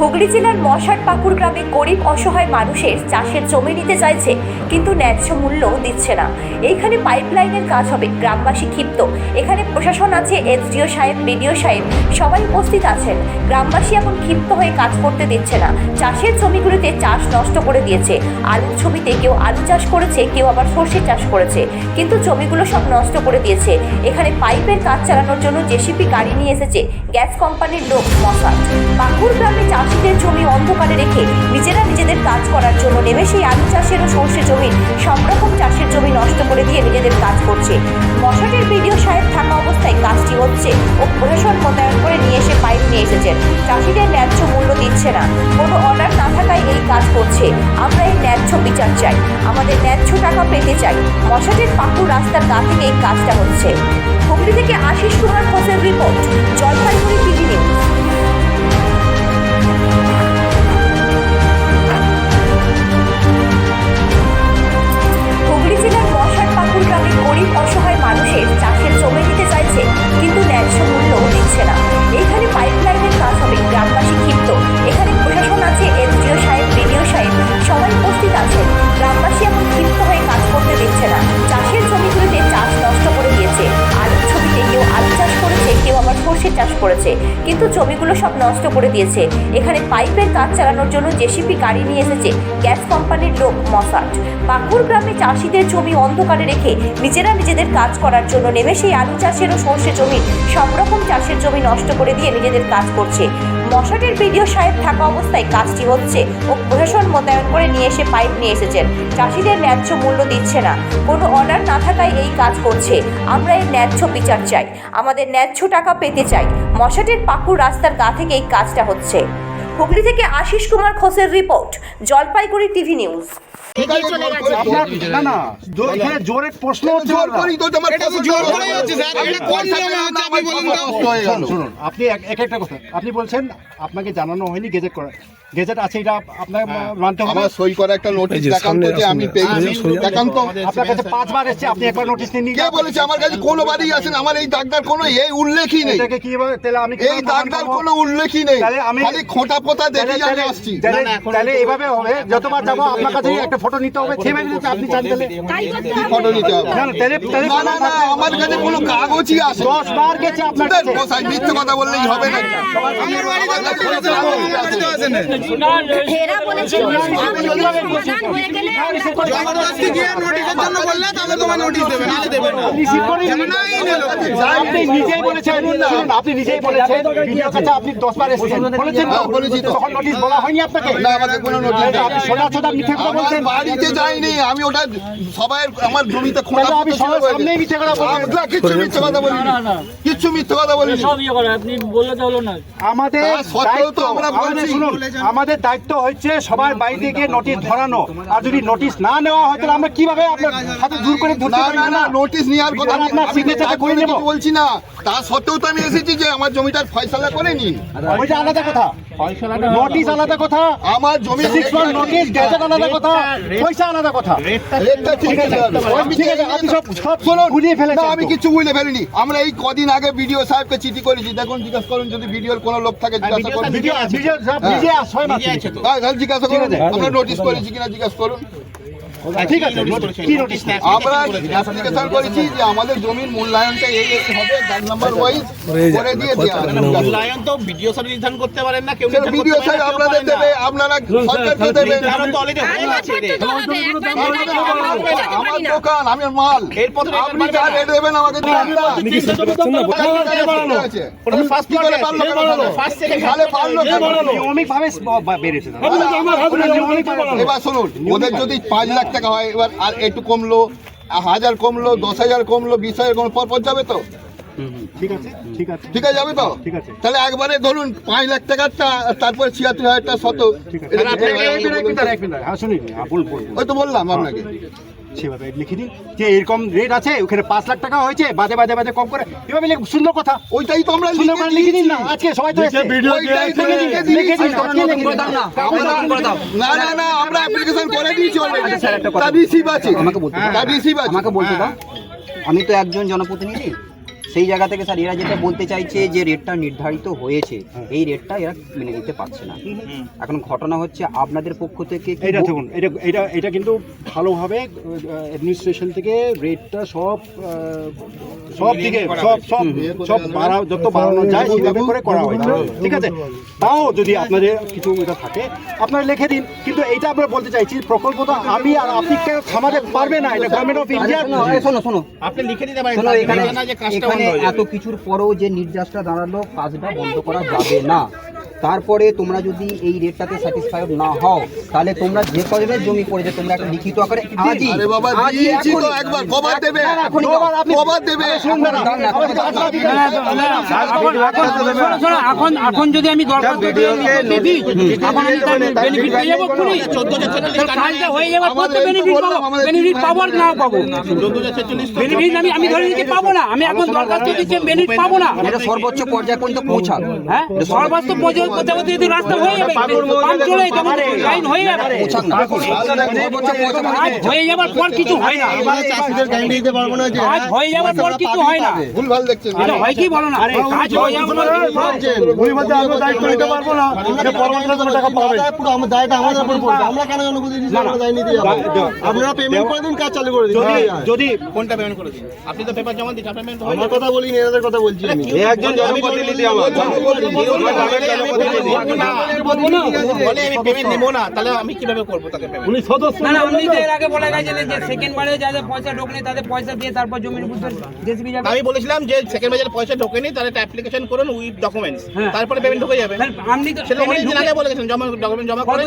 হুগলি জেলার মশার পাকুর গ্রামে গরিব অসহায় মানুষের চাষের জমি নিতে চাইছে, কিন্তু ন্যায্য মূল্য দিচ্ছে না। এইখানে পাইপলাইনের কাজ হবে, গ্রামবাসী ক্ষিপ্ত। এখানে প্রশাসন আছে, এসডিও সাহেব, বিডিও সাহেব, সবাই উপস্থিত আছেন। গ্রামবাসী এখন ক্ষিপ্ত হয়ে কাজ করতে দিচ্ছে না। চাষের জমিগুলিতে চাষ নষ্ট করে দিয়েছে। আলুর জমিতে কেউ আলু চাষ করেছে, কেউ আবার সর্ষে চাষ করেছে। কিন্তু জমিগুলো সব নষ্ট করে দিয়েছে। এখানে পাইপের কাজ চালানোর জন্য জেসিপি গাড়ি নিয়ে এসেছে। গ্যাস কোম্পানির লোক মশা পাকুর গ্রামে চাষিদের জমি অন্ধকারে রেখে নিজেরা নিজেদের কাজ করার জন্য নেমে সেই আলু চাষের ও সর্ষে জমির সব রকম চাষের জমি নষ্ট করে দিয়ে নিজেদের কাজ করছে। মশাটের বিডিও সাহেব থাকা অবস্থায় কাজটি হচ্ছে ও প্রশাসন মোতায়েন করে নিয়ে এসে পাইপ নিয়ে এসেছেন। চাষিদের ন্যায্য মূল্য দিচ্ছে না। কোনো অর্ডার না থাকায় এই কাজ করছে। আমরা এই ন্যায্য বিচার চাই। আমাদের ন্যায্য টাকা পেতে চাই। মশাটের পাকুর রাস্তার গা থেকে এই কাজটা হচ্ছে। হুগলি থেকে আশিস কুমার ঘোষের রিপোর্ট, জলপাইগুড়ি টিভি নিউজ। সর্ষে চাষ করেছে। কিন্তু জমিগুলো সব নষ্ট করে দিয়েছে। এখানে পাইপের কাজ চালানোর জন্য জেসিপি গাড়ি নিয়ে এসেছে। গ্যাস কোম্পানির লোক মসাট। পাকুর গ্রামে চাষিদের জমি অন্ধকারে রেখে নিজেরা নিজেদের কাজ করার জন্য নেমে সেই আলু চাষের ও সর্ষে জমি। সব রকম চাষের জমি নষ্ট করে দিয়ে নিজেদের কাজ করছে। মশাটের বিডিও সাহেব থাকা অবস্থায় কাজটি হচ্ছে ও প্রশাসন মোতায়েন করে নিয়ে এসে পাইপ নিয়ে এসেছেন। চাষিদের ন্যায্য মূল্য দিচ্ছে না। কোনো অর্ডার না থাকায় এই কাজ করছে। আমরা এর ন্যায্য বিচার চাই। আমাদের ন্যায্য টাকা পেতে চাই। মশাটির পাকুর রাস্তার গা থেকে এই কাজটা হচ্ছে। হুগলি থেকে আশিস কুমার ঘোষের রিপোর্ট, জলপাইগুড়ি টিভি নিউজ। আপনি এটা কোন কথা নিয়মে বলেন হচ্ছে, না, আপনি আমার বলুন কথা তো। নষ্ট হয়ে গেল। শুনুন, শুনুন আপনি এক এক একটা কথা। আপনি বলছেন আপনাকে জানানো হয়নি গেজেট করা গেজেট আছে এটা আপনার মানতে হবে। সই করা একটা নোটিশ দেখান যে আমি পেয়েছি আপনার কাছে পাঁচবার এসেছে আপনি একবার নোটিশ নিয়ে কে বলেছে? আমার কাছে কোনো বাড়ি আসেন আমার এই দাগদার কোনো এই উল্লেখই নেই। এটাকে কি বলে? তাহলে আমি এই দাগদার কোনো উল্লেখই নেই। তাহলে আমি- খালি খোঁটা পোতা দেখে আমি আসছি। তাহলে তাহলে এভাবে হবে। যতবার যাব আপনার কাছে একটা ফটো নিতে হবে সেভাবে দিতে আপনি চান তাহলে। কি ফটো নিতে হবে। না না, তাহলে তাহলে না না আমার কাছে কোনো কাগজই আসে দশ বার গেছে আপনার কাছে। মিথ্যে কথা বললেই হবে না। এরা বলেছিল সমাধান হয়ে গেলে জবরদস্তি গিয়ে নোটিশের জন্য বললে তবে তোমার নোটিশ দেবে না আপনি নিজেই বলেছেন আপনি নিজেই বলেছেন ভিডিওর কাছে আপনি বার এসেছেন বলেছেন? হ্যাঁ। তখন নোটিশ বলা হয়নি আপনাকে না, আমাকে কোনো নোটিশ আপনি সোজা সোজা মিথ্যে কথা বলছেন বাড়িতে যাইনি আমি ওটা সবাই আমার জমিতে খোঁড়া সবার বলে। সামনেই মিথ্যে কথা মিথ্যে কথা বলিনি কিচ্ছু মিথ্যে কথা বলিনি। সব ইয়ে করে আপনি বললে তো হলো না। আমাদের দায়িত্ব আমরা আমাদের বলছি। শুনুন আমাদের দায়িত্ব হচ্ছে সবার বাড়িতে গিয়ে নোটিশ ধরানো। আর যদি নোটিশ না নেওয়া হয় তাহলে আমরা কীভাবে আপনার হাতে জোর করে ধরতে না পারি? না নোটিশ নেওয়ার কথা আমি আপনার সিগনেচার করে নেব। বলছি না। তা সত্ত্বেও তো আমি এসেছি যে আমার জমিটার ফয়সালা করে নিন ওইটা আলাদা কথা। নোটিশ আলাদা কথা। আমার জমি সিক্স মান্থ নোটিশ গেজেট আলাদা কথা। পয়সা আলাদা কথা। রেটটা ঠিক আছে। আমি ঠিক আছে আপনি সব সব শুনুন, গুলিয়ে না আমি কিছু বুঝতে পারিনি আমরা এই কদিন আগে ভিডিও সাহেবকে চিঠি করেছি। দেখুন জিজ্ঞাসা করুন যদি ভিডিওর কোনো লোক থাকে জিজ্ঞাসা করুন। ভিডিও ভিডিও সব নিজে ছয় মাস হ্যাঁ, তাহলে জিজ্ঞাসা করুন আমরা নোটিশ করেছি কিনা জিজ্ঞাসা করুন। ঠিক আছে কি নোটিশ আমরা অ্যাপ্লিকেশন করেছি যে আমাদের জমির মূল্যায়নটা এই এই হবে দাগ নাম্বার ওয়াইজ করে দিয়ে দেওয়া মূল্যায়ন তো ভিডিও স্যার নির্ধারণ করতে পারেন না কেউ ভিডিও কেউ আপনাদের দেবে আপনারা সরকারকে দেবে নির্ধারণ তো already হয়ে গেছে আমার দোকান আমি মাল। এরপর আপনি যা রেট দেবেন আমাকে দিবেন না। কি করে আছে। কেন? First, second, পারল নিয়মিক ভাবে বেড়েছে এবার শুনুন ওদের যদি পাঁচ লাখ টাকা হয় এবার আর একটু কমলো হাজার কমলো দশ হাজার কমলো বিশ হাজার কমলো পর পর যাবে তো? ঠিক আছে ঠিক আছে। ঠিক আছে যাবে তো? ঠিক আছে। তাহলে একবারে ধরুন পাঁচ লাখ টাকারটা তারপরে ছিয়াত্তর হাজার টাকা শত। হ্যাঁ হ্যাঁ। ওই তো বললাম আপনাকে। সেভাবে লিখে দিন। যে এরকম রেট আছে ওখানে পাঁচ লাখ টাকা হয়েছে বাদে বাদে বাদে কম করে। এভাবে সুন্দর কথা। ওইটাই তো আমরা সুন্দর করে লিখে দিন না। আজকে সবাই তো। ওইটাই লিখে দিন, না। না না আমরা অ্যাপ্লিকেশন করে দিয়েছি অলরেডি তার রিসিভ আছে আমাকে বলতে আমাকে বলতে দাও। আমি তো একজন জনপ্রতিনিধি। সেই জায়গা থেকে স্যার এরা যেটা বলতে চাইছে যে রেটটা নির্ধারিত হয়েছে এই রেটটা এরা মেনে নিতে পারছে না। এখন ঘটনা হচ্ছে আপনাদের পক্ষ থেকে এটা দেখুন এটা এটা এটা কিন্তু ভালোভাবে অ্যাডমিনিস্ট্রেশন থেকে রেটটা সব সব দিকে সব সব সব বাড়া যত বাড়ানো যায় সেভাবে করে করা হয়েছে। ঠিক আছে? তাও যদি আপনাদের কিছু এটা থাকে আপনারা লিখে দিন। কিন্তু এইটা আমরা বলতে চাইছি প্রকল্প তো আমি আর আপনি কেউ থামাতে পারবে না এটা গভর্নমেন্ট অফ ইন্ডিয়া শোনো, শোনো শোনো। আপনি লিখে দিতে পারেন এখানে না যে কাজটা হয়ে এত কিছুর পরেও যে নির্যাসটা দাঁড়াল কাজটা বন্ধ করা যাবে না। তারপরে তোমরা যদি এই রেটটাতে স্যাটিসফাইড না হও তাহলে তোমরা যে কজনের জমি পড়েছে তোমরা একটা লিখিত আকারে আজই আরে বাবা আজই দিয়েছি তো একবার কবার দেবে না, না, এখনই দাও। কবার দেবে। এখন এখন যদি আমি দিয়ে দিই এখন আমি তার বেনিফিট পেয়ে যাব পুরি কাজটা হয়ে যাওয়ার পর তো বেনিফিট পাবো বেনিফিট পাবো না পাবো বেনিফিট আমি আমি ধরে নিতে পাবো না আমি এখন দিচ্ছি বেনিফিট পাবো না এটা সর্বোচ্চ পর্যায়ে পর্যন্ত পৌঁছাক হ্যাঁ সর্বাস্ত পর্যন্ত কোথাও যদি রাস্তা হয়ে যাবে পাম্প চলে তখন লাইন হয়ে যাবে। না। কাজ হয়ে যাওয়ার পর কিছু হয় না। কাজ হয়ে যাওয়ার পর কিছু হয় না। ভুল ভালো দেখছেন। হয় কি বলো না? কাজ হয়ে যাওয়ার পর কিছু হয় না। ওই মধ্যে আমরা দায়িত্ব নিতে পারব না। এটা পরবর্তীতে কোনো টাকা পাবে? পুরো আমার দায়টা আমাদের উপর পড়বে। আমরা কেন জনগণ দিচ্ছি আমরা দায় নিতে যাব? আপনারা পেমেন্ট করে দিন কাজ চালু করে দিন। যদি যদি কোনটা পেমেন্ট করে দিন। আপনি তো পেপার জমা দিচ্ছেন পেমেন্ট আমার কথা বলি এনাদের কথা বলছি আমি। একজন জনপ্রতিনিধি আমার বলে আমি পেমেন্ট নেব না। তাহলে আমি কীভাবে করব তাকে উনি সদস্য না না আপনি তো এর আগে বলে গেছিলেন যে সেকেন্ড বারে যাদের পয়সা ঢোকেনি তাদের পয়সা দিয়ে তারপর জমির উপর জেসিবি যাবে। আমি বলেছিলাম যে সেকেন্ড বাজার পয়সা ঢোকেনি তাহলে একটা অ্যাপ্লিকেশন করুন উইথ ডকুমেন্টস হ্যাঁ। তারপরে পেমেন্ট ঢুকে যাবে। আপনি তো সেটা payment অনেকদিন ঢুকে- আগে বলেছেন জমা ডকুমেন্ট জমা করেন